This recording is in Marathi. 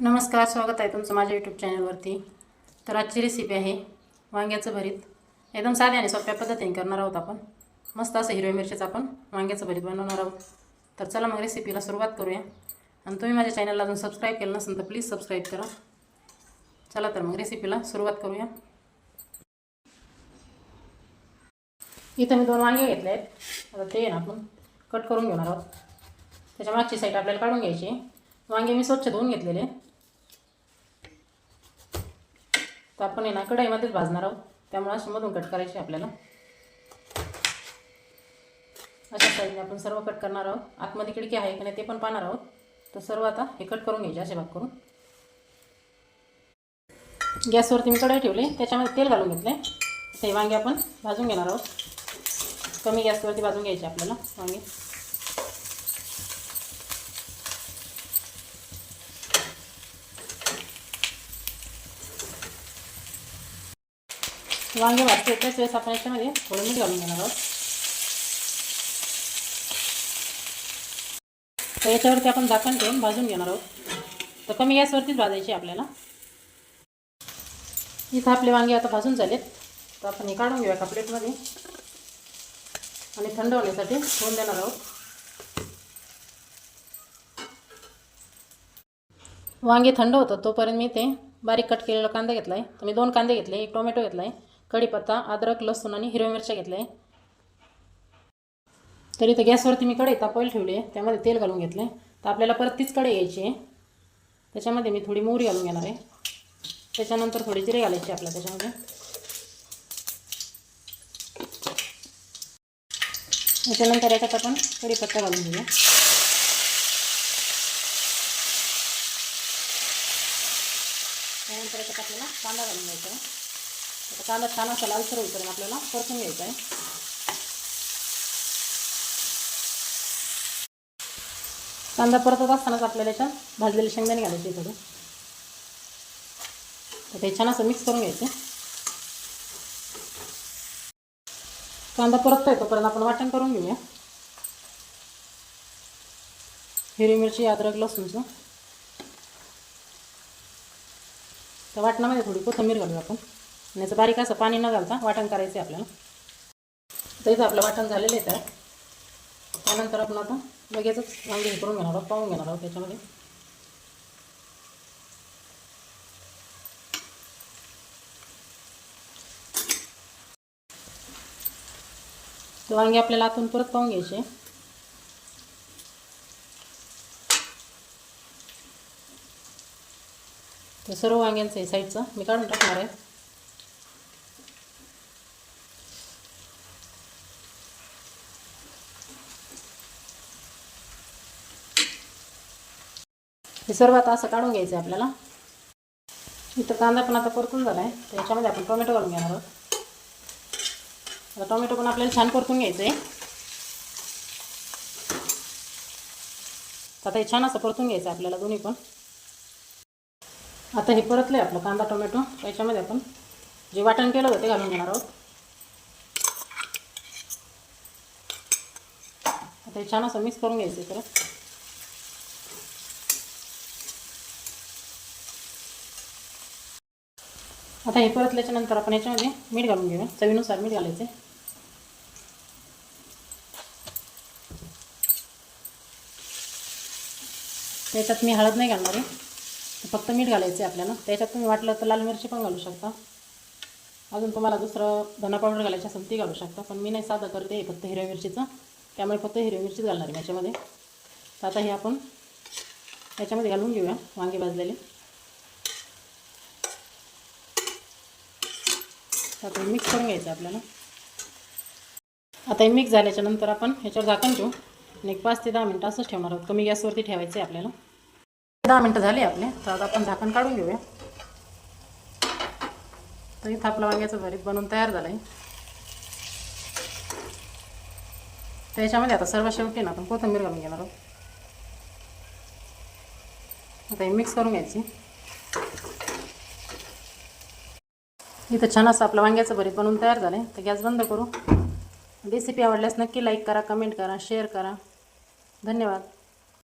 नमस्कार स्वागत आहे तुमचं माझ्या यूट्यूब चॅनलवरती तर आजची रेसिपी आहे वांग्याचं भरीत. एकदम साध्या आणि सोप्या पद्धतीने करणार आहोत आपण. मस्त असं हिरव्या मिरचीचं आपण वांग्याचं भरीत बनवणार आहोत. तर चला मग रेसिपीला सुरुवात करूया. आणि तुम्ही माझ्या चॅनलला अजून सबस्क्राईब केलं नसेल तर प्लीज सबस्क्राईब करा. चला तर मग रेसिपीला सुरुवात करूया. इथं मी दोन वांगे घेतले आहेत आता ते ना आपण कट करून घेणार आहोत. त्याच्या मागची साईड आपल्याला काढून घ्यायची आहे. वांगे मी स्वच्छ धुवून घेतलेले. तर आपण आहे ना कढईमध्येच भाजणार आहोत. त्यामुळे अशी मधून कट करायची आपल्याला. अशा साईडने आपण सर्व कट करणार आहोत. आतमध्ये खिडकी आहे की नाही ते पण पाहणार आहोत. तर सर्व आता हे कट करून घ्यायचे असे भाग करून. गॅसवरती मी कढई ठेवली. त्याच्यामध्ये तेल घालून घेतले. ते वांगे आपण भाजून घेणार आहोत. कमी गॅसवरती भाजून घ्यायचे आपल्याला वांगे. वांगे भाजते त्याच वेळेस आपण याच्यामध्ये थोडं मीठ घालून घेणार आहोत. तर याच्यावरती आपण झाकण ठेवून भाजून घेणार आहोत. तर कमी गॅसवरतीच भाजायची आपल्याला. इथं आपले वांगे आता भाजून झालेत. तर आपण हे काढून घेऊया एका प्लेटमध्ये आणि थंड होण्यासाठी ठेवून देणार आहोत. वांगे थंड होतं तोपर्यंत मी ते बारीक कट केलेला कांदा घेतला आहे तर मी दोन कांदे घेतले एक टोमॅटो घेतला आहे कढीपत्ता अद्रक लसूण आणि हिरव्या मिरच्या घेतल्या. आहे तर इथं गॅसवरती मी कढई तापवायला ठेवली आहे. त्यामध्ये तेल घालून घेतलं तर आपल्याला परत तीच कढई घ्यायची आहे. त्याच्यामध्ये मी थोडी मोहरी घालून घेणार आहे. त्याच्यानंतर थोडी जिरे घालायची आपल्या त्याच्यामध्ये. त्याच्यानंतर याच्यात आपण कढीपत्ता घालून घेऊया. त्यानंतर याच्यात आपल्याला कांदा घालून घ्यायचा आहे. आता कांदा छान असा लालसर होईपर्यंत आपल्याला परतून घ्यायचा आहे. कांदा परतत असतानाच आपल्याला याच्यात भाजलेले शेंगदाणे घालायचे थोडं. तर ते छान असं मिक्स करून घ्यायचे. कांदा परततोय तोपर्यंत आपण वाटण करून घेऊया. हिरवी मिरची अद्रक लसूणचं. तर वाटणामध्ये थोडी कोथंबीर घालूया आपण. आणि याचं बारीक असं पाणी न घालता वाटण करायचं आहे आपल्याला. तर इथं आपलं वाटण झालेलं आहे तर त्यानंतर आपण आता लगेचच वांगे हे करून घेणार आहोत पाहून घेणार आहोत त्याच्यामध्ये. वांगे आपल्याला आतून परत पाहून घ्यायचे. तर सर्व वांग्यांचं आहे साईडचं मी काढून टाकणार आहे. हे सर्व आता असं काढून घ्यायचं आहे आपल्याला. इथं कांदा पण आता परतून झाला आहे तर याच्यामध्ये आपण टोमॅटो घालून घेणार आहोत. आता टोमॅटो पण आपल्याला छान परतून घ्यायचं आहे आता हे छान असं परतून घ्यायचं आहे आपल्याला दोन्ही पण. आता हे परतलं आहे आपलं कांदा टोमॅटो. याच्यामध्ये आपण जे वाटण केलं होतं ते घालून घेणार आहोत. आता हे छान असं मिक्स करून घ्यायचं आहे परत. आता हे परतल्याच्या नंतर आपण याच्यामध्ये मीठ घालून घेऊया. चवीनुसार मीठ घालायचे त्याच्यात मी हळद नाही घालणार आहे. फक्त मीठ घालायचं आहे आपल्याला त्याच्यात तुम्ही वाटलं तर लाल मिरची पण घालू शकता. अजून तुम्हाला दुसरं धना पावडर घालायची असेल ती घालू शकता. पण मी नाही साधं करते फक्त हिरव्या मिरचीचं. त्यामुळे फक्त हिरव्या मिरचीच घालणार आहे याच्यामध्ये. तर आता हे आपण याच्यामध्ये घालून घेऊया. वांगे भाजलेले. आता मिक्स करून घ्यायचं आपल्याला. आता हे मिक्स झाल्याच्यानंतर आपण ह्याच्यावर झाकण ठेवू. आणि एक पाच ते दहा मिनटं असंच ठेवणार आहोत. कमी गॅसवरती ठेवायचं आहे आपल्याला. दहा मिनटं झाली आपले. तर आता आपण झाकण काढून घेऊया. तर इथं आपला वांग्याचं भरीत बनवून तयार झालं आहे त्याच्यामध्ये आता सर्व शेवटी ना आपण कोथिंबीर घालून घेणार आहोत. आता हे मिक्स करून घ्यायची. इथं छान असं आपलं वांग्याचं भरीत बनवून तयार झालं आहे तर गॅस बंद करू. रेसिपी आवडल्यास नक्की लाईक करा कमेंट करा शेअर करा. धन्यवाद.